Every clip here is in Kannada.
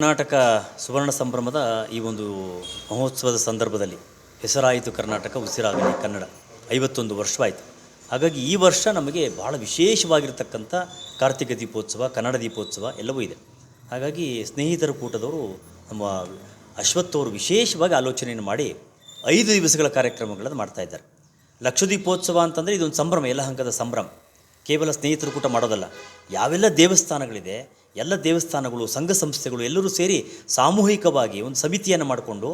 ಕರ್ನಾಟಕ ಸುವರ್ಣ ಸಂಭ್ರಮದ ಈ ಒಂದು ಮಹೋತ್ಸವದ ಸಂದರ್ಭದಲ್ಲಿ ಹೆಸರಾಯಿತು ಕರ್ನಾಟಕ ಉಸಿರಾಗಲಿ ಕನ್ನಡ. ಐವತ್ತೊಂದು ವರ್ಷವಾಯಿತು. ಹಾಗಾಗಿ ಈ ವರ್ಷ ನಮಗೆ ಬಹಳ ವಿಶೇಷವಾಗಿರ್ತಕ್ಕಂಥ ಕಾರ್ತಿಕ ದೀಪೋತ್ಸವ, ಕನ್ನಡ ದೀಪೋತ್ಸವ ಎಲ್ಲವೂ ಇದೆ. ಹಾಗಾಗಿ ಸ್ನೇಹಿತರ ಕೂಟದವರು ನಮ್ಮ ಅಶ್ವಥ್ ಅವರು ವಿಶೇಷವಾಗಿ ಆಲೋಚನೆಯನ್ನು ಮಾಡಿ ಐದು ದಿವಸಗಳ ಕಾರ್ಯಕ್ರಮಗಳನ್ನು ಮಾಡ್ತಾ ಇದ್ದಾರೆ. ಲಕ್ಷದೀಪೋತ್ಸವ ಅಂತಂದರೆ ಇದೊಂದು ಸಂಭ್ರಮ ಎಲ್ಲ ಹಂತದ ಸಂಭ್ರಮ. ಕೇವಲ ಸ್ನೇಹಿತರ ಕೂಟ ಮಾಡೋದಲ್ಲ, ಯಾವೆಲ್ಲ ದೇವಸ್ಥಾನಗಳಿದೆ ಎಲ್ಲ ದೇವಸ್ಥಾನಗಳು, ಸಂಘ ಸಂಸ್ಥೆಗಳು ಎಲ್ಲರೂ ಸೇರಿ ಸಾಮೂಹಿಕವಾಗಿ ಒಂದು ಸಮಿತಿಯನ್ನು ಮಾಡಿಕೊಂಡು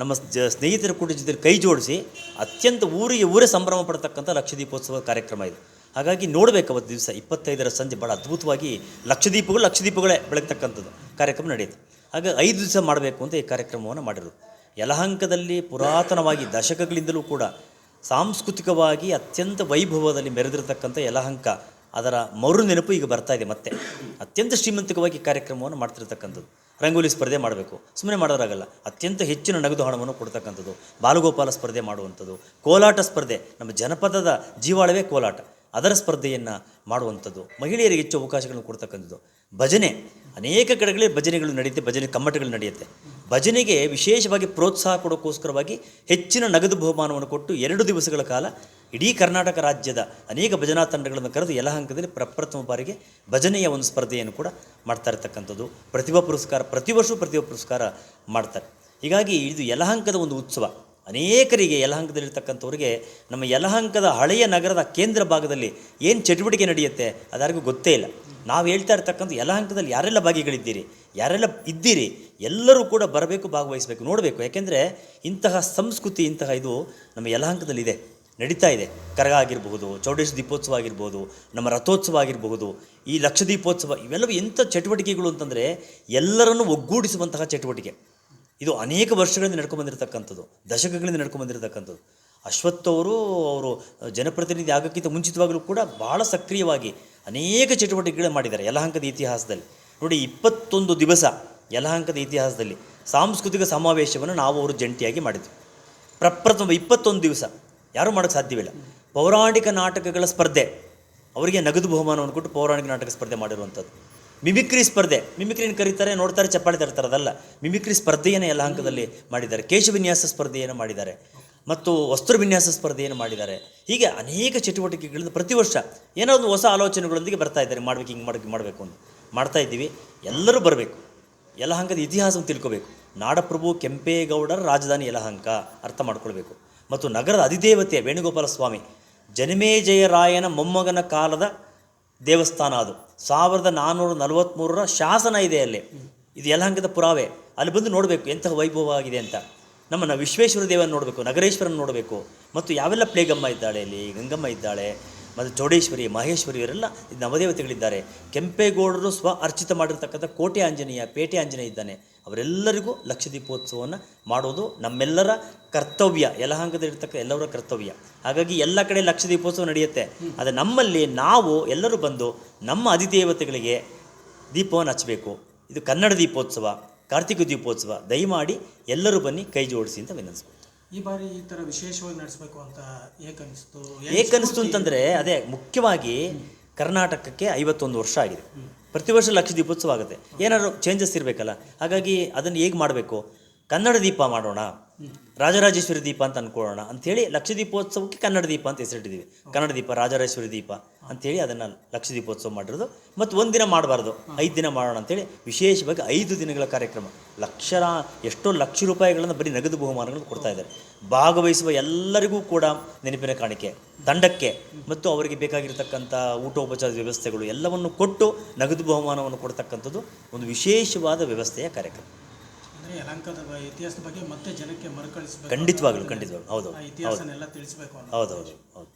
ನಮ್ಮ ಜ ಸ್ನೇಹಿತರ ಕೂಡ ಜೊತೆ ಕೈ ಜೋಡಿಸಿ ಅತ್ಯಂತ ಊರಿಗೆ ಊರೇ ಸಂಭ್ರಮ ಪಡ್ತಕ್ಕಂಥ ಲಕ್ಷದೀಪೋತ್ಸವ ಕಾರ್ಯಕ್ರಮ ಇದು. ಹಾಗಾಗಿ ನೋಡಬೇಕು ಅವತ್ತು ದಿವಸ, ಇಪ್ಪತ್ತೈದರ ಸಂಜೆ ಭಾಳ ಅದ್ಭುತವಾಗಿ ಲಕ್ಷದೀಪಗಳು, ಲಕ್ಷದೀಪಗಳೇ ಬೆಳಗ್ತಕ್ಕಂಥದ್ದು ಕಾರ್ಯಕ್ರಮ ನಡೆಯುತ್ತೆ. ಹಾಗೆ ಐದು ದಿವಸ ಮಾಡಬೇಕು ಅಂತ ಈ ಕಾರ್ಯಕ್ರಮವನ್ನು ಮಾಡಿರೋದು ಯಲಹಂಕದಲ್ಲಿ ಪುರಾತನವಾಗಿ ದಶಕಗಳಿಂದಲೂ ಕೂಡ ಸಾಂಸ್ಕೃತಿಕವಾಗಿ ಅತ್ಯಂತ ವೈಭವದಲ್ಲಿ ಮೆರೆದಿರತಕ್ಕಂಥ ಯಲಹಂಕ ಅದರ ಮರು ನೆನಪು ಈಗ ಬರ್ತಾ ಇದೆ ಮತ್ತೆ. ಅತ್ಯಂತ ಶ್ರೀಮಂತಿಕವಾಗಿ ಕಾರ್ಯಕ್ರಮವನ್ನು ಮಾಡ್ತಿರ್ತಕ್ಕಂಥದ್ದು. ರಂಗೋಲಿ ಸ್ಪರ್ಧೆ ಮಾಡಬೇಕು. ಸುಮ್ಮನೆ ಮಾಡೋದಾಗಲ್ಲ ಅತ್ಯಂತ ಹೆಚ್ಚಿನ ನಗದು ಹಣವನ್ನು ಕೊಡ್ತಕ್ಕಂಥದ್ದು. ಬಾಲಗೋಪಾಲ ಸ್ಪರ್ಧೆ ಮಾಡುವಂಥದ್ದು. ಕೋಲಾಟ ಸ್ಪರ್ಧೆ. ನಮ್ಮ ಜನಪದದ ಜೀವಾಳವೇ ಕೋಲಾಟ. ಅದರ ಸ್ಪರ್ಧೆಯನ್ನು ಮಾಡುವಂಥದ್ದು. ಮಹಿಳೆಯರಿಗೆ ಹೆಚ್ಚು ಅವಕಾಶಗಳನ್ನು ಕೊಡ್ತಕ್ಕಂಥದ್ದು. ಭಜನೆ. ಅನೇಕ ಕಡೆಗಳಲ್ಲಿ ಭಜನೆಗಳು ನಡೆಯುತ್ತೆ, ಭಜನೆ ಕಮ್ಮಟಗಳು ನಡೆಯುತ್ತೆ. ಭಜನೆಗೆ ವಿಶೇಷವಾಗಿ ಪ್ರೋತ್ಸಾಹ ಕೊಡೋಕ್ಕೋಸ್ಕರವಾಗಿ ಹೆಚ್ಚಿನ ನಗದು ಬಹುಮಾನವನ್ನು ಕೊಟ್ಟು ಎರಡು ದಿವಸಗಳ ಕಾಲ ಇಡೀ ಕರ್ನಾಟಕ ರಾಜ್ಯದ ಅನೇಕ ಭಜನಾ ತಂಡಗಳನ್ನು ಕರೆದು ಯಲಹಂಕದಲ್ಲಿ ಪ್ರಪ್ರಥಮ ಬಾರಿಗೆ ಭಜನೆಯ ಒಂದು ಸ್ಪರ್ಧೆಯನ್ನು ಕೂಡ ಮಾಡ್ತಾ ಇರ್ತಕ್ಕಂಥದ್ದು. ಪ್ರತಿಭಾ ಪುರಸ್ಕಾರ, ಪ್ರತಿ ವರ್ಷವೂ ಪ್ರತಿಭಾ ಪುರಸ್ಕಾರ ಮಾಡ್ತಾರೆ. ಹೀಗಾಗಿ ಇದು ಯಲಹಂಕದ ಒಂದು ಉತ್ಸವ. ಅನೇಕರಿಗೆ ಯಲಹಂಕದಲ್ಲಿರ್ತಕ್ಕಂಥವ್ರಿಗೆ ನಮ್ಮ ಯಲಹಂಕದ ಹಳೆಯ ನಗರದ ಕೇಂದ್ರ ಭಾಗದಲ್ಲಿ ಏನು ಚಟುವಟಿಕೆ ನಡೆಯುತ್ತೆ ಅದಾರಿಗೂ ಗೊತ್ತೇ ಇಲ್ಲ. ನಾವು ಹೇಳ್ತಾ ಇರ್ತಕ್ಕಂಥ ಯಲಹಂಕದಲ್ಲಿ ಯಾರೆಲ್ಲ ಭಾಗಿಗಳಿದ್ದೀರಿ, ಯಾರೆಲ್ಲ ಇದ್ದೀರಿ, ಎಲ್ಲರೂ ಕೂಡ ಬರಬೇಕು, ಭಾಗವಹಿಸಬೇಕು, ನೋಡಬೇಕು. ಯಾಕೆಂದರೆ ಇಂತಹ ಸಂಸ್ಕೃತಿ, ಇಂತಹ ಇದು ನಮ್ಮ ಯಲಹಂಕದಲ್ಲಿದೆ, ನಡೀತಾ ಇದೆ. ಕರಗ ಆಗಿರಬಹುದು ಚೌಡೇಶ್ವರ ದೀಪೋತ್ಸವ ಆಗಿರ್ಬೋದು ನಮ್ಮ ರಥೋತ್ಸವ ಆಗಿರಬಹುದು, ಈ ಲಕ್ಷ ದೀಪೋತ್ಸವ ಇವೆಲ್ಲವೂ ಎಂಥ ಚಟುವಟಿಕೆಗಳು ಅಂತಂದರೆ ಎಲ್ಲರನ್ನು ಒಗ್ಗೂಡಿಸುವಂತಹ ಚಟುವಟಿಕೆ. ಇದು ಅನೇಕ ವರ್ಷಗಳಿಂದ ನಡ್ಕೊಂಬಂದಿರತಕ್ಕಂಥದ್ದು ದಶಕಗಳಿಂದ ನಡ್ಕೊಂಬಂದಿರತಕ್ಕಂಥದ್ದು ಅಶ್ವತ್ಥ ಅವರು ಅವರು ಜನಪ್ರತಿನಿಧಿ ಆಗೋಕ್ಕಿಂತ ಮುಂಚಿತವಾಗಲೂ ಕೂಡ ಭಾಳ ಸಕ್ರಿಯವಾಗಿ ಅನೇಕ ಚಟುವಟಿಕೆಗಳು ಮಾಡಿದ್ದಾರೆ ಯಲಹಂಕದ ಇತಿಹಾಸದಲ್ಲಿ. ನೋಡಿ, ಇಪ್ಪತ್ತೊಂದು ದಿವಸ ಯಲಹಂಕದ ಇತಿಹಾಸದಲ್ಲಿ ಸಾಂಸ್ಕೃತಿಕ ಸಮಾವೇಶವನ್ನು ನಾವು ಅವರು ಜಂಟಿಯಾಗಿ ಮಾಡಿದ್ವಿ. ಪ್ರಪ್ರಥಮ ಇಪ್ಪತ್ತೊಂದು ದಿವಸ ಯಾರೂ ಮಾಡೋಕ್ಕೆ ಸಾಧ್ಯವಿಲ್ಲ. ಪೌರಾಣಿಕ ನಾಟಕಗಳ ಸ್ಪರ್ಧೆ, ಅವರಿಗೆ ನಗದು ಬಹುಮಾನವನ್ನು ಕೊಟ್ಟು ಪೌರಾಣಿಕ ನಾಟಕ ಸ್ಪರ್ಧೆ ಮಾಡಿರುವಂಥದ್ದು. ಮಿಮಿಕ್ರಿ ಸ್ಪರ್ಧೆ. ಮಿಮಿಕ್ರಿನ ಕರೀತಾರೆ? ನೋಡ್ತಾರೆ, ಚಪ್ಪಾಳೆ ತರ್ತಾರೆ. ಅದಲ್ಲ. ಮಿಮಿಕ್ರಿ ಸ್ಪರ್ಧೆಯನ್ನು ಎಲ್ಲ ಹಂತದಲ್ಲಿ ಮಾಡಿದ್ದಾರೆ. ಕೇಶವಿನ್ಯಾಸ ಸ್ಪರ್ಧೆಯನ್ನು ಮಾಡಿದ್ದಾರೆ. ಮತ್ತು ವಸ್ತ್ರ ವಿನ್ಯಾಸ ಸ್ಪರ್ಧೆಯನ್ನು ಮಾಡಿದ್ದಾರೆ. ಹೀಗೆ ಅನೇಕ ಚಟುವಟಿಕೆಗಳಿಂದ ಪ್ರತಿ ವರ್ಷ ಏನೋ ಒಂದು ಹೊಸ ಆಲೋಚನೆಗಳೊಂದಿಗೆ ಬರ್ತಾ ಇದ್ದಾರೆ. ಮಾಡಬೇಕು, ಹಿಂಗೆ ಮಾಡಬೇಕು ಮಾಡಬೇಕು ಅಂತ. ಮಾಡ್ತಾ ಇದ್ದೀವಿ. ಎಲ್ಲರೂ ಬರಬೇಕು. ಯಲಹಂಕದ ಇತಿಹಾಸವನ್ನು ತಿಳ್ಕೋಬೇಕು. ನಾಡಪ್ರಭು ಕೆಂಪೇಗೌಡರ ರಾಜಧಾನಿ ಯಲಹಂಕ ಅರ್ಥ ಮಾಡ್ಕೊಳ್ಬೇಕು. ಮತ್ತು ನಗರದ ಅಧಿದೇವತೆ ವೇಣುಗೋಪಾಲ ಸ್ವಾಮಿ ಜನಮೇಜಯರಾಯನ ಮೊಮ್ಮಗನ ಕಾಲದ ದೇವಸ್ಥಾನ ಅದು. ಸಾವಿರದ ನಾನ್ನೂರ ನಲವತ್ತ್ಮೂರರ ಶಾಸನ ಇದೆ ಅಲ್ಲಿ. ಇದು ಯಲಹಂಕದ ಪುರಾವೆ. ಅಲ್ಲಿ ಬಂದು ನೋಡಬೇಕು ಎಂತಹ ವೈಭವ ಆಗಿದೆ ಅಂತ. ನಮ್ಮನ್ನು ವಿಶ್ವೇಶ್ವರ ದೇವನ ನೋಡಬೇಕು, ನಗರೇಶ್ವರನ ನೋಡಬೇಕು. ಮತ್ತು ಯಾವೆಲ್ಲ ಪ್ಲೇಗಮ್ಮ ಇದ್ದಾಳೆ ಅಲ್ಲಿ? ಗಂಗಮ್ಮ ಇದ್ದಾಳೆ, ಮತ್ತು ಚೌಡೇಶ್ವರಿ, ಮಹೇಶ್ವರಿ ಇವರೆಲ್ಲ ನವದೇವತೆಗಳಿದ್ದಾರೆ. ಕೆಂಪೇಗೌಡರು ಸ್ವ ಅರ್ಚಿತ ಮಾಡಿರ್ತಕ್ಕಂಥ ಕೋಟೆ ಆಂಜನೇಯ ಪೇಟೆ ಆಂಜನೇಯ ಇದ್ದಾನೆ. ಅವರೆಲ್ಲರಿಗೂ ಲಕ್ಷ ದೀಪೋತ್ಸವವನ್ನು ಮಾಡೋದು ನಮ್ಮೆಲ್ಲರ ಕರ್ತವ್ಯ ಯಲಹಂಕದಲ್ಲಿರ್ತಕ್ಕ ಎಲ್ಲರ ಕರ್ತವ್ಯ. ಹಾಗಾಗಿ ಎಲ್ಲ ಕಡೆ ಲಕ್ಷ ದೀಪೋತ್ಸವ ನಡೆಯುತ್ತೆ. ಆದರೆ ನಮ್ಮಲ್ಲಿ ನಾವು ಎಲ್ಲರೂ ಬಂದು ನಮ್ಮ ಅಧಿದೇವತೆಗಳಿಗೆ ದೀಪವನ್ನು ಹಚ್ಚಬೇಕು. ಇದು ಕನ್ನಡ ದೀಪೋತ್ಸವ ಕಾರ್ತಿಕ ದೀಪೋತ್ಸವ. ದಯಮಾಡಿ ಎಲ್ಲರೂ ಬನ್ನಿ ಕೈ ಜೋಡಿಸಿ ಅಂತ ವಿನಂತಿಸ್ಬೋದು ಈ ಬಾರಿ ಈ ಥರ ವಿಶೇಷವಾಗಿ ನಡೆಸಬೇಕು ಅಂತ ಏಕನಿಸ್ತು ಏಕನಿಸ್ತು ಅಂತಂದರೆ ಅದೇ ಮುಖ್ಯವಾಗಿ ಕರ್ನಾಟಕಕ್ಕೆ ಐವತ್ತೊಂದು ವರ್ಷ ಆಗಿದೆ. ಪ್ರತಿ ವರ್ಷ ಲಕ್ಷ ದೀಪೋತ್ಸವ ಆಗುತ್ತೆ. ಏನಾದ್ರು ಚೇಂಜಸ್ ಇರಬೇಕಲ್ಲ. ಹಾಗಾಗಿ ಅದನ್ನು ಹೇಗೆ ಮಾಡಬೇಕು? ಕನ್ನಡ ದೀಪ ಮಾಡೋಣ. ರಾಜರಾಜೇಶ್ವರಿ ದೀಪ ಅಂತ ಅನ್ಕೊಳ್ಳೋಣ. ಅಂಥೇಳಿ ಲಕ್ಷ ದೀಪೋತ್ಸವಕ್ಕೆ ಕನ್ನಡ ದೀಪ ಅಂತ ಹೆಸರಿಟ್ಟಿದ್ದೀವಿ. ಕನ್ನಡ ದೀಪ, ರಾಜರಾಜೇಶ್ವರಿ ದೀಪ ಅಂಥೇಳಿ ಅದನ್ನು ಲಕ್ಷ ದೀಪೋತ್ಸವ ಮಾಡಿರೋದು. ಮತ್ತು ದಿನ ಮಾಡಬಾರ್ದು. ಐದು ದಿನ ಮಾಡೋಣ ಅಂತೇಳಿ ವಿಶೇಷವಾಗಿ ಐದು ದಿನಗಳ ಕಾರ್ಯಕ್ರಮ. ಲಕ್ಷರ, ಎಷ್ಟೋ ಲಕ್ಷ ರೂಪಾಯಿಗಳನ್ನು ಬರೀ ನಗದು ಬಹುಮಾನಗಳನ್ನು ಕೊಡ್ತಾ ಇದ್ದಾರೆ. ಭಾಗವಹಿಸುವ ಎಲ್ಲರಿಗೂ ಕೂಡ ನೆನಪಿನ ಕಾಣಿಕೆ. ತಂಡಕ್ಕೆ ಮತ್ತು ಅವರಿಗೆ ಬೇಕಾಗಿರ್ತಕ್ಕಂಥ ಊಟೋಪಚಾರದ ವ್ಯವಸ್ಥೆಗಳು ಎಲ್ಲವನ್ನು ಕೊಟ್ಟು ನಗದು ಬಹುಮಾನವನ್ನು ಕೊಡ್ತಕ್ಕಂಥದ್ದು ಒಂದು ವಿಶೇಷವಾದ ವ್ಯವಸ್ಥೆಯ ಕಾರ್ಯಕ್ರಮ. ಬ- ಇತಿಹಾಸದ ಬಗ್ಗೆ ಮತ್ತೆ ಜನಕ್ಕೆ ಮರುಕಳಿಸಬೇಕು ಖಂಡಿತವಾಗ್ಲು ಖಂಡಿತವಾಗ್ಲು. ಹೌದು ಇತಿಹಾಸನೆಲ್ಲ ತಿಳಿಸಬೇಕು ಹೌದು ಹೌದು ಹೌದು.